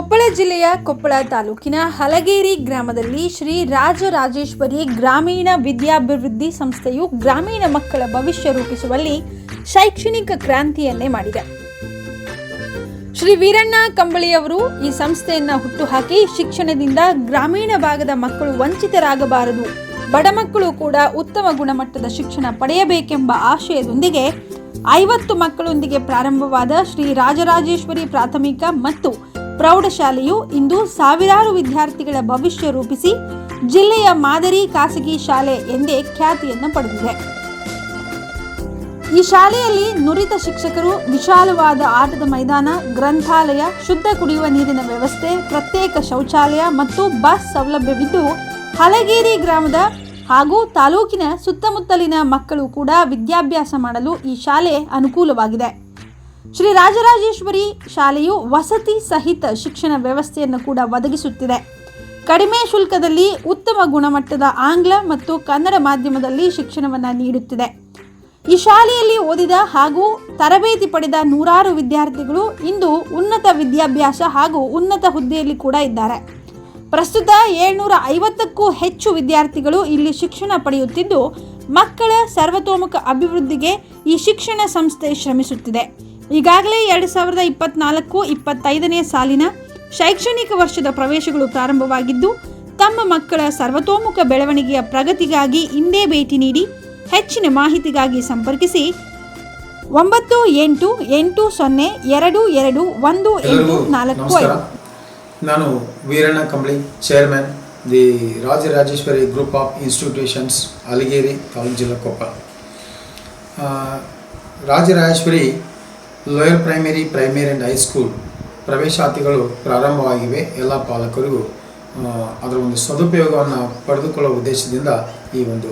ಕೊಪ್ಪಳ ಜಿಲ್ಲೆಯ ಕೊಪ್ಪಳ ತಾಲೂಕಿನ ಹಲಗೇರಿ ಗ್ರಾಮದಲ್ಲಿ ಶ್ರೀ ರಾಜರಾಜೇಶ್ವರಿ ಗ್ರಾಮೀಣ ವಿದ್ಯಾಭಿವೃದ್ಧಿ ಸಂಸ್ಥೆಯು ಗ್ರಾಮೀಣ ಮಕ್ಕಳ ಭವಿಷ್ಯ ರೂಪಿಸುವಲ್ಲಿ ಶೈಕ್ಷಣಿಕ ಕ್ರಾಂತಿಯನ್ನೇ ಮಾಡಿದೆ. ಶ್ರೀ ವೀರಣ್ಣ ಕಂಬಳಿಯವರು ಈ ಸಂಸ್ಥೆಯನ್ನು ಹುಟ್ಟುಹಾಕಿ ಶಿಕ್ಷಣದಿಂದ ಗ್ರಾಮೀಣ ಭಾಗದ ಮಕ್ಕಳು ವಂಚಿತರಾಗಬಾರದು. ಬಡ ಮಕ್ಕಳು ಕೂಡ ಉತ್ತಮ ಗುಣಮಟ್ಟದ ಶಿಕ್ಷಣ ಪಡೆಯಬೇಕೆಂಬ ಆಶಯದೊಂದಿಗೆ ಐವತ್ತು ಮಕ್ಕಳೊಂದಿಗೆ ಪ್ರಾರಂಭವಾದ ಶ್ರೀ ರಾಜರಾಜೇಶ್ವರಿ ಪ್ರಾಥಮಿಕ ಮತ್ತು ಪ್ರೌಢಶಾಲೆಯು ಇಂದು ಸಾವಿರಾರು ವಿದ್ಯಾರ್ಥಿಗಳ ಭವಿಷ್ಯ ರೂಪಿಸಿ ಜಿಲ್ಲೆಯ ಮಾದರಿ ಖಾಸಗಿ ಶಾಲೆ ಎಂದೇ ಖ್ಯಾತಿಯನ್ನು ಪಡೆದಿದೆ. ಈ ಶಾಲೆಯಲ್ಲಿ ನುರಿತ ಶಿಕ್ಷಕರು, ವಿಶಾಲವಾದ ಆಟದ ಮೈದಾನ, ಗ್ರಂಥಾಲಯ, ಶುದ್ಧ ಕುಡಿಯುವ ನೀರಿನ ವ್ಯವಸ್ಥೆ, ಪ್ರತ್ಯೇಕ ಶೌಚಾಲಯ ಮತ್ತು ಬಸ್ ಸೌಲಭ್ಯವಿದ್ದು, ಹಲಗೇರಿ ಗ್ರಾಮದ ಹಾಗೂ ತಾಲೂಕಿನ ಸುತ್ತಮುತ್ತಲಿನ ಮಕ್ಕಳು ಕೂಡ ವಿದ್ಯಾಭ್ಯಾಸ ಮಾಡಲು ಈ ಶಾಲೆ ಅನುಕೂಲವಾಗಿದೆ. ಶ್ರೀ ರಾಜರಾಜೇಶ್ವರಿ ಶಾಲೆಯು ವಸತಿ ಸಹಿತ ಶಿಕ್ಷಣ ವ್ಯವಸ್ಥೆಯನ್ನು ಕೂಡ ಒದಗಿಸುತ್ತಿದೆ. ಕಡಿಮೆ ಶುಲ್ಕದಲ್ಲಿ ಉತ್ತಮ ಗುಣಮಟ್ಟದ ಆಂಗ್ಲ ಮತ್ತು ಕನ್ನಡ ಮಾಧ್ಯಮದಲ್ಲಿ ಶಿಕ್ಷಣವನ್ನು ನೀಡುತ್ತಿದೆ. ಈ ಶಾಲೆಯಲ್ಲಿ ಓದಿದ ಹಾಗೂ ತರಬೇತಿ ಪಡೆದ ನೂರಾರು ವಿದ್ಯಾರ್ಥಿಗಳು ಇಂದು ಉನ್ನತ ವಿದ್ಯಾಭ್ಯಾಸ ಹಾಗೂ ಉನ್ನತ ಹುದ್ದೆಯಲ್ಲಿ ಕೂಡ ಇದ್ದಾರೆ. ಪ್ರಸ್ತುತ ಏಳ್ನೂರ ಐವತ್ತಕ್ಕೂ ಹೆಚ್ಚು ವಿದ್ಯಾರ್ಥಿಗಳು ಇಲ್ಲಿ ಶಿಕ್ಷಣ ಪಡೆಯುತ್ತಿದ್ದು, ಮಕ್ಕಳ ಸರ್ವತೋಮುಖ ಅಭಿವೃದ್ಧಿಗೆ ಈ ಶಿಕ್ಷಣ ಸಂಸ್ಥೆ ಶ್ರಮಿಸುತ್ತಿದೆ. ಈಗಾಗಲೇ ಎರಡು ಸಾವಿರದ ಇಪ್ಪತ್ನಾಲ್ಕು ಇಪ್ಪತ್ತೈದನೇ ಸಾಲಿನ ಶೈಕ್ಷಣಿಕ ವರ್ಷದ ಪ್ರವೇಶಗಳು ಪ್ರಾರಂಭವಾಗಿದ್ದು ತಮ್ಮ ಮಕ್ಕಳ ಸರ್ವತೋಮುಖ ಬೆಳವಣಿಗೆಯ ಪ್ರಗತಿಗಾಗಿ ಇಂದೇ ಭೇಟಿ ನೀಡಿ ಹೆಚ್ಚಿನ ಮಾಹಿತಿಗಾಗಿ ಸಂಪರ್ಕಿಸಿ ಒಂಬತ್ತು ಎಂಟು ಎಂಟು ಸೊನ್ನೆ ಎರಡು ಎರಡು ಒಂದು ಎಂಟು ನಾಲ್ಕು ಐದು. ನಾನು Veeranna Kambali chairman the Rajarajeshwari group of institutions Aligeri taluk ಜಿಲ್ಲಾ Koppa Rajarajeshwari lower primary primary and high school ಪ್ರವೇಶಾತಿಗಳು ಪ್ರಾರಂಭವಾಗಿವೆ ಎಲ್ಲ ಪಾಲಕರಿಗೂ. ಅದರ ಒಂದು ಸದುಪಯೋಗವನ್ನು ಪಡೆದುಕೊಳ್ಳುವ ಉದ್ದೇಶದಿಂದ ಈ ಒಂದು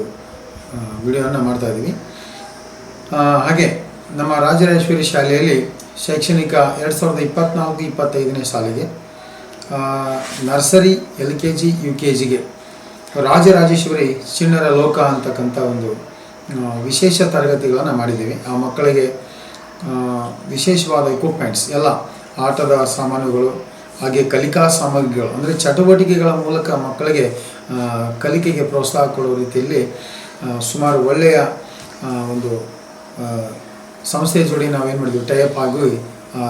ವಿಡಿಯೋವನ್ನು ಮಾಡ್ತಾ ಇದ್ದೀವಿ ಹಾಗೆ ನಮ್ಮ ರಾಜರಾಜೇಶ್ವರಿ ಶಾಲೆಯಲ್ಲಿ ಶೈಕ್ಷಣಿಕ ಎರಡು ಸಾವಿರದ ಇಪ್ಪತ್ನಾಲ್ಕು, ಇಪ್ಪತ್ತೈದನೇ ಸಾಲಿಗೆ nursery, L K G, U K ಜಿಗೆ ರಾಜರಾಜೇಶ್ವರಿ ಚಿಣ್ಣರ ಲೋಕ ಅಂತಕ್ಕಂಥ ಒಂದು ವಿಶೇಷ ತರಗತಿಗಳನ್ನು ಮಾಡಿದ್ದೀವಿ. ಆ ಮಕ್ಕಳಿಗೆ ವಿಶೇಷವಾದ ಇಕ್ವಿಪ್ಮೆಂಟ್ಸ್ ಎಲ್ಲ ಆಟದ ಸಾಮಾನುಗಳು, ಹಾಗೆ ಕಲಿಕಾ ಸಾಮಗ್ರಿಗಳು, ಅಂದರೆ ಚಟುವಟಿಕೆಗಳ ಮೂಲಕ ಮಕ್ಕಳಿಗೆ ಕಲಿಕೆಗೆ ಪ್ರೋತ್ಸಾಹ ಕೊಡುವ ರೀತಿಯಲ್ಲಿ ಸುಮಾರು ಒಳ್ಳೆಯ ಒಂದು ಸಂಸ್ಥೆ ಜೋಡಿ ನಾವೇನು ಮಾಡಿದ್ವಿ ಟೈಅಪ್ ಆಗಿ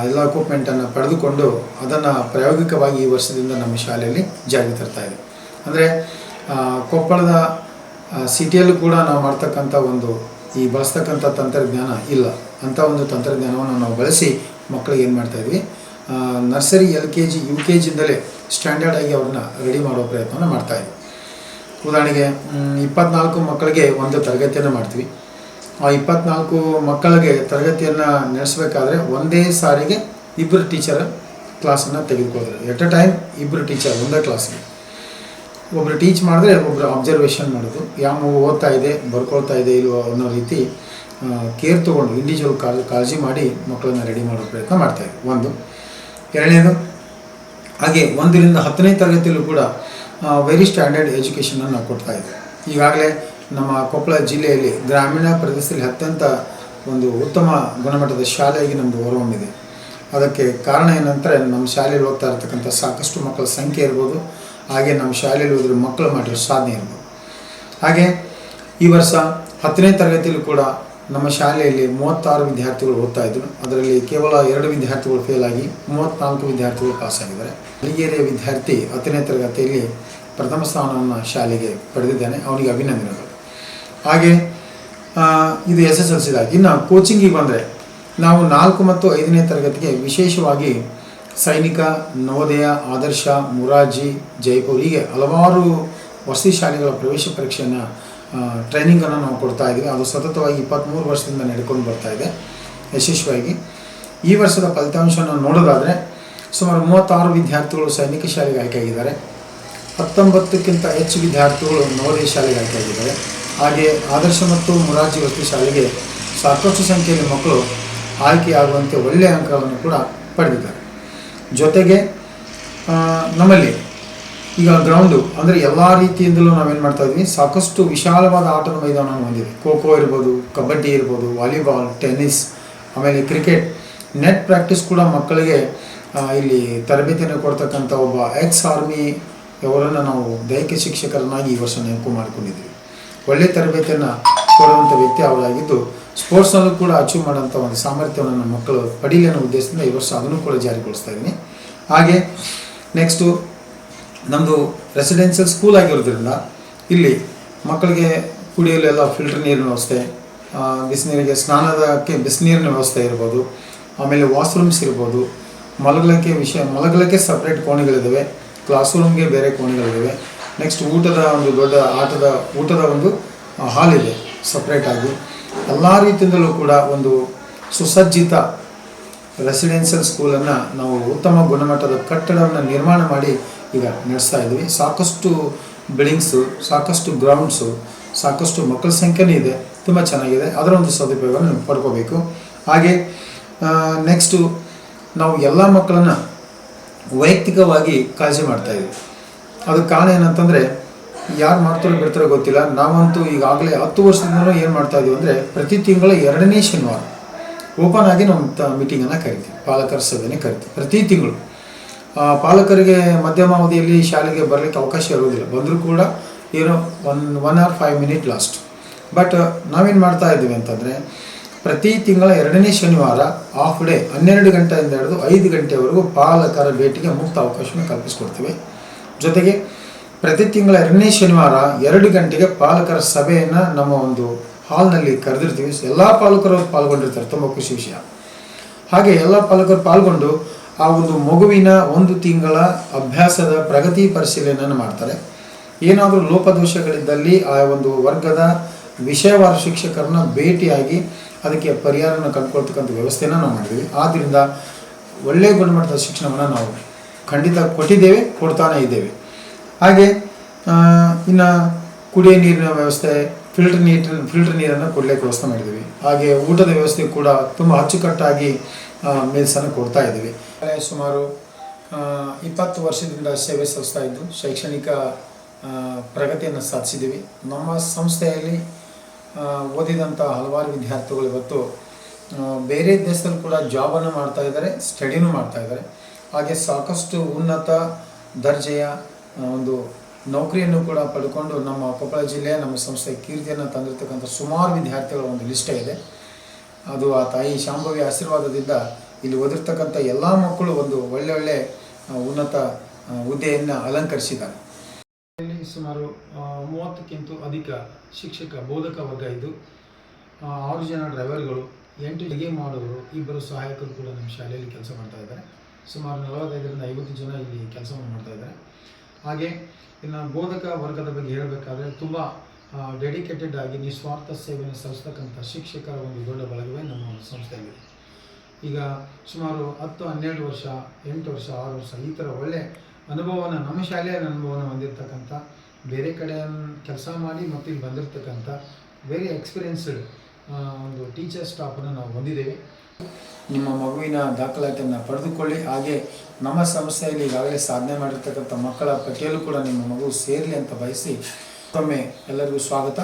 ಎಲ್ಲ ಇಕ್ವಿಪ್ಮೆಂಟನ್ನು ಪಡೆದುಕೊಂಡು ಅದನ್ನು ಪ್ರಾಯೋಗಿಕವಾಗಿ ಈ ವರ್ಷದಿಂದ ನಮ್ಮ ಶಾಲೆಯಲ್ಲಿ ಜಾರಿಗೆ ತರ್ತಾ ಇದೆ ಅಂದರೆ ಕೊಪ್ಪಳದ ಸಿಟಿಯಲ್ಲೂ ಕೂಡ ನಾವು ಮಾಡ್ತಕ್ಕಂಥ ಒಂದು ಈ ಬಳಸ್ತಕ್ಕಂಥ ತಂತ್ರಜ್ಞಾನ ಇಲ್ಲ. ಅಂಥ ಒಂದು ತಂತ್ರಜ್ಞಾನವನ್ನು ನಾವು ಬಳಸಿ ಮಕ್ಕಳಿಗೆ ಏನು ಮಾಡ್ತಾ ಇದ್ವಿ? Nursery, L K G, U K ಜಿಯಿಂದಲೇ standard ಆಗಿ ಅವ್ರನ್ನ ರೆಡಿ ಮಾಡೋ ಪ್ರಯತ್ನವನ್ನು ಮಾಡ್ತಾ ಇದ್ವಿ. ಉದಾಹರಣೆಗೆ ಇಪ್ಪತ್ನಾಲ್ಕು ಮಕ್ಕಳಿಗೆ ಒಂದು ತರಗತಿಯನ್ನು ಮಾಡ್ತೀವಿ. ಆ ಇಪ್ಪತ್ನಾಲ್ಕು ಮಕ್ಕಳಿಗೆ ತರಗತಿಯನ್ನು ನಡೆಸಬೇಕಾದ್ರೆ ಒಂದೇ ಸಾರಿಗೆ ಇಬ್ಬರು ಟೀಚರ್ ಕ್ಲಾಸನ್ನು ತೆಗೆದುಕೊಳ್ತಾರೆ ಎಟ್ ಅ ಟೈಮ್ ಇಬ್ಬರು ಟೀಚರ್ ಒಂದೇ ಕ್ಲಾಸ್ಗೆ. ಒಬ್ಬರು ಟೀಚ್ ಮಾಡಿದ್ರೆ ಒಬ್ಬರು ಅಬ್ಸರ್ವೇಷನ್ ಮಾಡೋದು. ಯಾವ ಓದ್ತಾ ಇದೆ, ಬರ್ಕೊಳ್ತಾ ಇದೆ ಇಲ್ವೋ ಅನ್ನೋ ರೀತಿ ಕೇರ್ ತೊಗೊಂಡು ಇಂಡಿವಿಜುವಲ್ ಕಾಳಜಿ ಕಾಳಜಿ ಮಾಡಿ ಮಕ್ಕಳನ್ನ ರೆಡಿ ಮಾಡೋ ಪ್ರಯತ್ನ ಮಾಡ್ತಾಯಿದ್ವಿ ಒಂದು. ಎರಡನೇದು, ಹಾಗೆ ಒಂದರಿಂದ ಹತ್ತನೇ ತರಗತಿಯಲ್ಲೂ ಕೂಡ ವೆರಿ ಸ್ಟ್ಯಾಂಡರ್ಡ್ ಎಜುಕೇಷನನ್ನು ನಾವು ಕೊಡ್ತಾ ಇದ್ದೀವಿ ಈಗಾಗಲೇ ನಮ್ಮ ಕೊಪ್ಪಳ ಜಿಲ್ಲೆಯಲ್ಲಿ ಗ್ರಾಮೀಣ ಪ್ರದೇಶದಲ್ಲಿ ಅತ್ಯಂತ ಒಂದು ಉತ್ತಮ ಗುಣಮಟ್ಟದ ಶಾಲೆಯಾಗಿ ನಮ್ಮದು ಹೊರಹೊಮ್ಮಿದೆ. ಅದಕ್ಕೆ ಕಾರಣ ಏನಂದರೆ, ನಮ್ಮ ಶಾಲೆಯಲ್ಲಿ ಹೋಗ್ತಾ ಇರ್ತಕ್ಕಂಥ ಸಾಕಷ್ಟು ಮಕ್ಕಳ ಸಂಖ್ಯೆ ಇರ್ಬೋದು, ಹಾಗೆ ನಮ್ಮ ಶಾಲೆಯಲ್ಲಿ ಹೋದ್ರೆ ಮಕ್ಕಳು ಮಾಡಿರೋ ಸಾಧನೆ ಇರ್ಬೋದು. ಹಾಗೆ ಈ ವರ್ಷ ಹತ್ತನೇ ತರಗತಿಯಲ್ಲೂ ಕೂಡ ನಮ್ಮ ಶಾಲೆಯಲ್ಲಿ ಮೂವತ್ತಾರು ವಿದ್ಯಾರ್ಥಿಗಳು ಓದ್ತಾ ಇದ್ರು. ಅದರಲ್ಲಿ ಕೇವಲ ಎರಡು ವಿದ್ಯಾರ್ಥಿಗಳು ಫೇಲ್ ಆಗಿ ಮೂವತ್ತ್ನಾಲ್ಕು ವಿದ್ಯಾರ್ಥಿಗಳು ಪಾಸ್ ಆಗಿದ್ದಾರೆ. ಹಲಿಗೇರಿಯ ವಿದ್ಯಾರ್ಥಿ ಹತ್ತನೇ ತರಗತಿಯಲ್ಲಿ ಪ್ರಥಮ ಸ್ಥಾನವನ್ನು ಶಾಲೆಗೆ ಪಡೆದಿದ್ದಾನೆ. ಅವನಿಗೆ ಅಭಿನಂದನೆಗಳು. ಹಾಗೆ ಇದು ಎಸ್ ಎಸ್ ಎಲ್ ಸಿದಾಗಿ ಇನ್ನು ಕೋಚಿಂಗಿಗೆ ಬಂದರೆ ನಾವು ನಾಲ್ಕು ಮತ್ತು ಐದನೇ ತರಗತಿಗೆ ವಿಶೇಷವಾಗಿ ಸೈನಿಕ, ನವೋದಯ, ಆದರ್ಶ ಮುರಾಜಿ ಜೈಪುರ್ ಹೀಗೆ ಹಲವಾರು ವಸತಿ ಶಾಲೆಗಳ ಪ್ರವೇಶ ಪರೀಕ್ಷೆಯನ್ನು ಟ್ರೈನಿಂಗನ್ನು ನಾವು ಕೊಡ್ತಾ ಇದ್ದೀವಿ. ಅದು ಸತತವಾಗಿ ಇಪ್ಪತ್ತ್ಮೂರು ವರ್ಷದಿಂದ ನಡ್ಕೊಂಡು ಬರ್ತಾ ಇದೆ, ಯಶಸ್ವಿಯಾಗಿ. ಈ ವರ್ಷದ ಫಲಿತಾಂಶವನ್ನು ನೋಡೋದಾದರೆ, ಸುಮಾರು ಮೂವತ್ತಾರು ವಿದ್ಯಾರ್ಥಿಗಳು ಸೈನಿಕ ಶಾಲೆಗೆ ಆಯ್ಕೆಯಾಗಿದ್ದಾರೆ. ಹತ್ತೊಂಬತ್ತಕ್ಕಿಂತ ಹೆಚ್ಚು ವಿದ್ಯಾರ್ಥಿಗಳು ನವೋದಯ ಶಾಲೆಗೆ ಆಯ್ಕೆಯಾಗಿದ್ದಾರೆ. ಹಾಗೆ ಆದರ್ಶ ಮತ್ತು ಮುರಾರ್ಜಿ ವಸ್ತು ಶಾಲೆಗೆ ಸಾಕಷ್ಟು ಸಂಖ್ಯೆಯಲ್ಲಿ ಮಕ್ಕಳು ಆಯ್ಕೆಯಾಗುವಂತೆ ಒಳ್ಳೆಯ ಅಂಕಗಳನ್ನು ಕೂಡ ಪಡೆದಿದ್ದಾರೆ. ಜೊತೆಗೆ ನಮ್ಮಲ್ಲಿ ಈಗ ಗ್ರೌಂಡು ಅಂದರೆ ಎಲ್ಲ ರೀತಿಯಿಂದಲೂ ನಾವೇನು ಮಾಡ್ತಾ ಇದ್ವಿ? ಸಾಕಷ್ಟು ವಿಶಾಲವಾದ ಆಟದ ಮೈದಾನವನ್ನು ಹೊಂದಿದೆ ಖೋ ಖೋ ಇರ್ಬೋದು, ಕಬಡ್ಡಿ ಇರ್ಬೋದು, ವಾಲಿಬಾಲ್, ಟೆನ್ನಿಸ್, ಆಮೇಲೆ ಕ್ರಿಕೆಟ್. ನೆಟ್ ಪ್ರಾಕ್ಟೀಸ್ ಕೂಡ ಮಕ್ಕಳಿಗೆ ಇಲ್ಲಿ ತರಬೇತಿಯನ್ನು ಕೊಡ್ತಕ್ಕಂಥ ಒಬ್ಬ ಎಕ್ಸ್ ಆರ್ಮಿ ಅವರನ್ನು ನಾವು ದೈಹಿಕ ಶಿಕ್ಷಕರನ್ನಾಗಿ ಈ ವರ್ಷ ನೇಮಕ ಮಾಡಿಕೊಂಡಿದ್ದೀವಿ ಒಳ್ಳೆ ತರಬೇತಿಯನ್ನು ಕೊಡುವಂಥ ವ್ಯಕ್ತಿ ಅವರಾಗಿದ್ದು ಸ್ಪೋರ್ಟ್ಸ್ನಲ್ಲೂ ಕೂಡ ಅಚೀವ್ ಮಾಡೋಂಥ ಒಂದು ಸಾಮರ್ಥ್ಯವನ್ನು ನಮ್ಮ ಮಕ್ಕಳು ಪಡೀಲಿ ಅನ್ನೋ ಉದ್ದೇಶದಿಂದ ಈ ವರ್ಷ ಅದನ್ನು ಕೂಡ ಜಾರಿಗೊಳಿಸ್ತಾ ಇದ್ದೀನಿ. ಹಾಗೆ ನೆಕ್ಸ್ಟು ನಮ್ಮದು ರೆಸಿಡೆನ್ಷಿಯಲ್ ಸ್ಕೂಲ್ ಆಗಿರೋದ್ರಿಂದ ಇಲ್ಲಿ ಮಕ್ಕಳಿಗೆ ಕುಡಿಯಲು ಎಲ್ಲ ಫಿಲ್ಟರ್ ನೀರಿನ ವ್ಯವಸ್ಥೆ ಬಿಸಿನೀರಿಗೆ ಸ್ನಾನದಕ್ಕೆ ಬಿಸಿನೀರಿನ ವ್ಯವಸ್ಥೆ ಇರ್ಬೋದು, ಆಮೇಲೆ ವಾಶ್ರೂಮ್ಸ್ ಇರ್ಬೋದು, ಮಲಗಲಿಕ್ಕೆ ವಿಷಯ, ಮಲಗಲಿಕ್ಕೆ ಸಪ್ರೇಟ್ ಕೋಣೆಗಳಿದ್ದಾವೆ ಕ್ಲಾಸ್ ರೂಮ್ಗೆ ಬೇರೆ ಕೋಣೆಗಳಿದ್ದಾವೆ ನೆಕ್ಸ್ಟ್ ಊಟದ ಒಂದು ದೊಡ್ಡ ಆಟದ, ಊಟದ ಒಂದು ಹಾಲ್ ಇದೆ ಸಪ್ರೇಟಾಗಿ ಎಲ್ಲ ರೀತಿಯಿಂದಲೂ ಕೂಡ ಒಂದು ಸುಸಜ್ಜಿತ ರೆಸಿಡೆನ್ಷಿಯಲ್ ಸ್ಕೂಲನ್ನು ನಾವು ಉತ್ತಮ ಗುಣಮಟ್ಟದ ಕಟ್ಟಡವನ್ನು ನಿರ್ಮಾಣ ಮಾಡಿ ಈಗ ನಡೆಸ್ತಾ ಇದ್ದೀವಿ ಸಾಕಷ್ಟು ಬಿಲ್ಡಿಂಗ್ಸು, ಸಾಕಷ್ಟು ಗ್ರೌಂಡ್ಸು, ಸಾಕಷ್ಟು ಮಕ್ಕಳ ಸಂಖ್ಯೆನೂ ಇದೆ. ತುಂಬ ಚೆನ್ನಾಗಿದೆ. ಅದರ ಒಂದು ಸದುಪಯೋಗವನ್ನು ಪಡ್ಕೋಬೇಕು. ಹಾಗೆ ನೆಕ್ಸ್ಟು ನಾವು ಎಲ್ಲ ಮಕ್ಕಳನ್ನು ವೈಯಕ್ತಿಕವಾಗಿ ಕಾಳಜಿ ಮಾಡ್ತಾ ಇದ್ವಿ. ಅದಕ್ಕೆ ಕಾರಣ ಏನಂತಂದರೆ, ಯಾರು ಮಾಡ್ತಾರೋ ಬಿಡ್ತಾರೋ ಗೊತ್ತಿಲ್ಲ. ನಾವಂತೂ ಈಗಾಗಲೇ ಹತ್ತು ವರ್ಷದಿಂದಲೂ ಏನು ಮಾಡ್ತಾ ಇದ್ದೀವಿ ಅಂದರೆ, ಪ್ರತಿ ತಿಂಗಳ ಎರಡನೇ ಶನಿವಾರ ಓಪನ್ ಆಗಿ ನಾವು ಮೀಟಿಂಗನ್ನು ಕರಿತೀವಿ. ಪಾಲಕರ ಸಭೆನೇ ಕರಿತೀವಿ. ಪ್ರತಿ ತಿಂಗಳು. ಪಾಲಕರಿಗೆ ಮಧ್ಯಮ ಅವಧಿಯಲ್ಲಿ ಶಾಲೆಗೆ ಬರಲಿಕ್ಕೆ ಅವಕಾಶ ಇರೋದಿಲ್ಲ ಬಂದರೂ ಕೂಡ ಏನೋ one one or five minute last but ನಾವೇನು ಮಾಡ್ತಾ ಇದ್ದೀವಿ ಅಂತಂದರೆ, ಪ್ರತಿ ತಿಂಗಳ ಎರಡನೇ ಶನಿವಾರ ಹಾಫ್ ಡೇ ಹನ್ನೆರಡು ಗಂಟೆಯಿಂದ ಹಿಡಿದು ಐದು ಗಂಟೆವರೆಗೂ ಪಾಲಕರ ಭೇಟಿಗೆ ಮುಕ್ತ ಅವಕಾಶವನ್ನು ಕಲ್ಪಿಸಿಕೊಡ್ತೀವಿ. ಜೊತೆಗೆ, ಪ್ರತಿ ತಿಂಗಳ ಎರಡನೇ ಶನಿವಾರ ಎರಡು ಗಂಟೆಗೆ ಪಾಲಕರ ಸಭೆಯನ್ನು ನಮ್ಮ ಒಂದು ಹಾಲ್ನಲ್ಲಿ ಕರೆದಿರ್ತೀವಿ. ಎಲ್ಲ ಪಾಲಕರು ಪಾಲ್ಗೊಂಡಿರ್ತಾರೆ. ತುಂಬ ಖುಷಿ ವಿಷಯ. ಹಾಗೆ ಎಲ್ಲ ಪಾಲಕರು ಪಾಲ್ಗೊಂಡು ಆ ಒಂದು ಮಗುವಿನ ಒಂದು ತಿಂಗಳ ಅಭ್ಯಾಸದ ಪ್ರಗತಿ ಪರಿಶೀಲನೆಯನ್ನು ಮಾಡ್ತಾರೆ. ಏನಾದರೂ ಲೋಪದೋಷಗಳಿದ್ದಲ್ಲಿ ಆ ಒಂದು ವರ್ಗದ ವಿಷಯವಾರ ಶಿಕ್ಷಕರನ್ನ ಭೇಟಿಯಾಗಿ ಅದಕ್ಕೆ ಪರಿಹಾರನ ಕಂಡುಕೊಳ್ತಕ್ಕಂಥ ವ್ಯವಸ್ಥೆನ ನಾವು ಮಾಡಿದ್ದೀವಿ. ಆದ್ದರಿಂದ ಒಳ್ಳೆಯ ಗುಣಮಟ್ಟದ ಶಿಕ್ಷಣವನ್ನು ನಾವು ಖಂಡಿತ ಕೊಟ್ಟಿದ್ದೇವೆ, ಕೊಡ್ತಾನೇ ಇದ್ದೇವೆ. ಹಾಗೆ ಇನ್ನು ಕುಡಿಯೋ ನೀರಿನ ವ್ಯವಸ್ಥೆ, ಫಿಲ್ಟರ್ ನೀರಿನ ಫಿಲ್ಟರ್ ನೀರನ್ನು ಕೊಡಲಿಕ್ಕೆ ವ್ಯವಸ್ಥೆ ಮಾಡಿದ್ದೀವಿ. ಹಾಗೆ ಊಟದ ವ್ಯವಸ್ಥೆ ಕೂಡ ತುಂಬ ಅಚ್ಚುಕಟ್ಟಾಗಿ ಮೇಲ್ಸನ್ನು ಕೊಡ್ತಾ ಇದ್ದೀವಿ. ಸುಮಾರು ಇಪ್ಪತ್ತು ವರ್ಷದಿಂದ ಸೇವೆ ಸಲ್ಲಿಸ್ತಾ ಇದ್ದು, ಶೈಕ್ಷಣಿಕ ಪ್ರಗತಿಯನ್ನು ಸಾಧಿಸಿದ್ದೀವಿ. ನಮ್ಮ ಸಂಸ್ಥೆಯಲ್ಲಿ ಓದಿದಂಥ ಹಲವಾರು ವಿದ್ಯಾರ್ಥಿಗಳು ಇವತ್ತು ಬೇರೆ ದೇಶದಲ್ಲಿ ಕೂಡ ಜಾಬನ್ನು ಮಾಡ್ತಾ ಇದ್ದಾರೆ, ಸ್ಟಡಿನೂ ಮಾಡ್ತಾ ಇದ್ದಾರೆ. ಹಾಗೆ ಸಾಕಷ್ಟು ಉನ್ನತ ದರ್ಜೆಯ ಒಂದು ನೌಕರಿಯನ್ನು ಕೂಡ ಪಡ್ಕೊಂಡು ನಮ್ಮ ಕೊಪ್ಪಳ ಜಿಲ್ಲೆಯ ನಮ್ಮ ಸಂಸ್ಥೆ ಕೀರ್ತಿಯನ್ನು ತಂದಿರತಕ್ಕಂಥ ಸುಮಾರು ವಿದ್ಯಾರ್ಥಿಗಳ ಒಂದು ಲಿಸ್ಟೇ ಇದೆ. ಅದು ಆ ತಾಯಿ ಶಾಂಭವಿ ಆಶೀರ್ವಾದದಿಂದ ಇಲ್ಲಿ ಓದಿರ್ತಕ್ಕಂಥ ಎಲ್ಲ ಮಕ್ಕಳು ಒಂದು ಒಳ್ಳೆ ಒಳ್ಳೆ ಉನ್ನತ ಹುದ್ದೆಯನ್ನು ಅಲಂಕರಿಸಿದ್ದಾರೆ. ಇಲ್ಲಿ ಸುಮಾರು ಮೂವತ್ತಕ್ಕಿಂತ ಅಧಿಕ ಶಿಕ್ಷಕ, ಬೋಧಕ ವರ್ಗ ಇದ್ದು ಆರು ಜನ ಡ್ರೈವರ್ಗಳು ಎಂಟು ಅಡುಗೆ ಮಾಡುವವರು ಇಬ್ಬರು ಸಹಾಯಕರು ಕೂಡ ನಮ್ಮ ಶಾಲೆಯಲ್ಲಿ ಕೆಲಸ ಮಾಡ್ತಾ ಇದ್ದಾರೆ. ಸುಮಾರು ನಲವತ್ತೈದರಿಂದ ಐವತ್ತು ಜನ ಇಲ್ಲಿ ಕೆಲಸವನ್ನು ಮಾಡ್ತಾ ಇದ್ದಾರೆ. ಹಾಗೆ ಇನ್ನು ಬೋಧಕ ವರ್ಗದ ಬಗ್ಗೆ ಹೇಳಬೇಕಾದ್ರೆ ತುಂಬ ಡೆಡಿಕೇಟೆಡ್ ಆಗಿ ನಿಸ್ವಾರ್ಥ ಸೇವೆಯನ್ನು ಸಲ್ಲಿಸ್ತಕ್ಕಂಥ ಶಿಕ್ಷಕರ ಒಂದು ದೊಡ್ಡ ಬಳಗವೇ ನಮ್ಮ ಸಂಸ್ಥೆಯಲ್ಲಿ ಸಂಸ್ಥೆಯಲ್ಲಿದೆ. ಈಗ ಸುಮಾರು ಹತ್ತು, ಹನ್ನೆರಡು ವರ್ಷ, ಎಂಟು ವರ್ಷ, ಆರು ವರ್ಷ ಈ ಥರ ಒಳ್ಳೆ ಅನುಭವನ, ನಮ್ಮ ಶಾಲೆಯ ಅನುಭವನ ಹೊಂದಿರತಕ್ಕಂಥ, ಬೇರೆ ಕಡೆ ಕೆಲಸ ಮಾಡಿ ಮತ್ತು ಇಲ್ಲಿ ಬಂದಿರತಕ್ಕಂಥ ವೆರಿ ಎಕ್ಸ್ಪೀರಿಯನ್ಸ್ಡ್ ಒಂದು ಟೀಚರ್ ಸ್ಟಾಫನ್ನು ನಾವು ಹೊಂದಿದ್ದೇವೆ. ನಿಮ್ಮ ಮಗುವಿನ ದಾಖಲಾತಿಯನ್ನು ಪಡೆದುಕೊಳ್ಳಿ. ಹಾಗೆ ನಮ್ಮ ಸಂಸ್ಥೆಯಲ್ಲಿ ಈಗಾಗಲೇ ಸಾಧನೆ ಮಾಡಿರ್ತಕ್ಕಂಥ ಮಕ್ಕಳ ಪಟ್ಟಿಯಲ್ಲೂ ಕೂಡ ನಿಮ್ಮ ಮಗು ಸೇರಲಿ ಅಂತ ಬಯಸಿ, ಮತ್ತೊಮ್ಮೆ ಎಲ್ಲರಿಗೂ ಸ್ವಾಗತ.